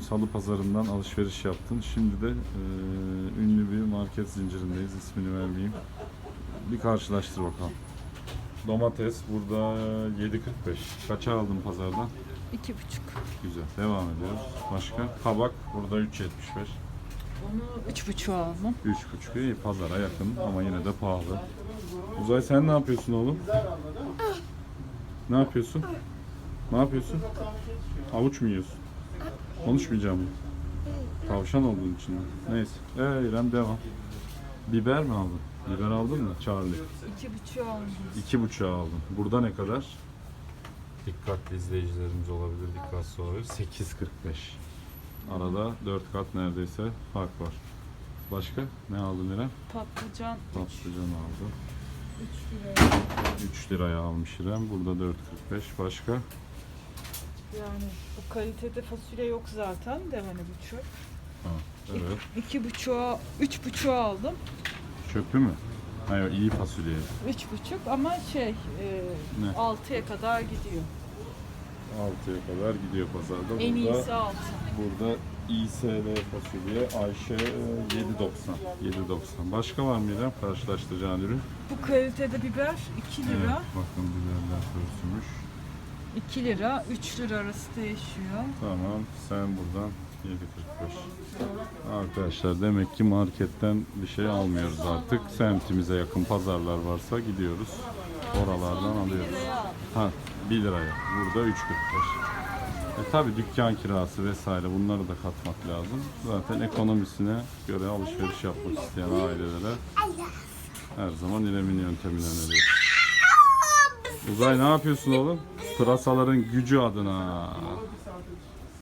Salı pazarından alışveriş yaptın. Şimdi de e, ünlü bir market zincirindeyiz. İsmini vermeyeyim. Bir karşılaştır bakalım. Domates burada 7.45. Kaça aldın pazardan? İki buçuk. Güzel. Devam ediyoruz. Başka? Kabak burada 3.75. Onu üç buçuğa aldım. 3.5 iyi pazara yakın ama yine de pahalı. Uzay sen ne yapıyorsun oğlum? Ne yapıyorsun? Ne yapıyorsun? Havuç mu yiyorsun? Konuşmayacağım mı? Tavşan olduğun için? Neyse. Ee, İrem devam. Biber mi aldın? Biber aldın mı Charlie? İki buçuğa aldım. İki buçuğa aldım. Burada ne kadar? Dikkatli izleyicilerimiz olabilir, dikkatsiz olabilir. 8.45. Arada 4 kat neredeyse fark var. Başka? Ne aldın İrem? Patlıcan Patlıcan aldı. 3 lira. 3 liraya almış İrem. Burada 4.45. Başka? Yani bu kalitede fasulye yok zaten de hani bu çöp. Ha, evet. İki buçuğa, üç buçuğa aldım. Çöpü mü? Hayır iyi fasulye. Üç buçuk ama şey e, Ne? altıya kadar gidiyor. 6'ya kadar gidiyor pazarda. En Burada- iyisi altı. Burada İSV fasulye Ayşe e, 7.90. 7.90. Başka var mı İrem karşılaştıracağın ürün? Bu kalitede biber 2 Evet, lira. bakın biberler pörsümüş. 2 lira, 3 lira arası değişiyor. Tamam sen buradan 7.45. Arkadaşlar demek ki marketten bir şey almıyoruz artık. Semtimize yakın pazarlar varsa gidiyoruz. Oralardan alıyoruz. Ha 1 liraya. Burada 3.45. E tabi dükkan kirası vesaire bunları da katmak lazım. Zaten ekonomisine göre alışveriş yapmak isteyen ailelere her zaman İrem'in yöntemini öneriyoruz. Uzay ne yapıyorsun oğlum? Pırasaların gücü adına.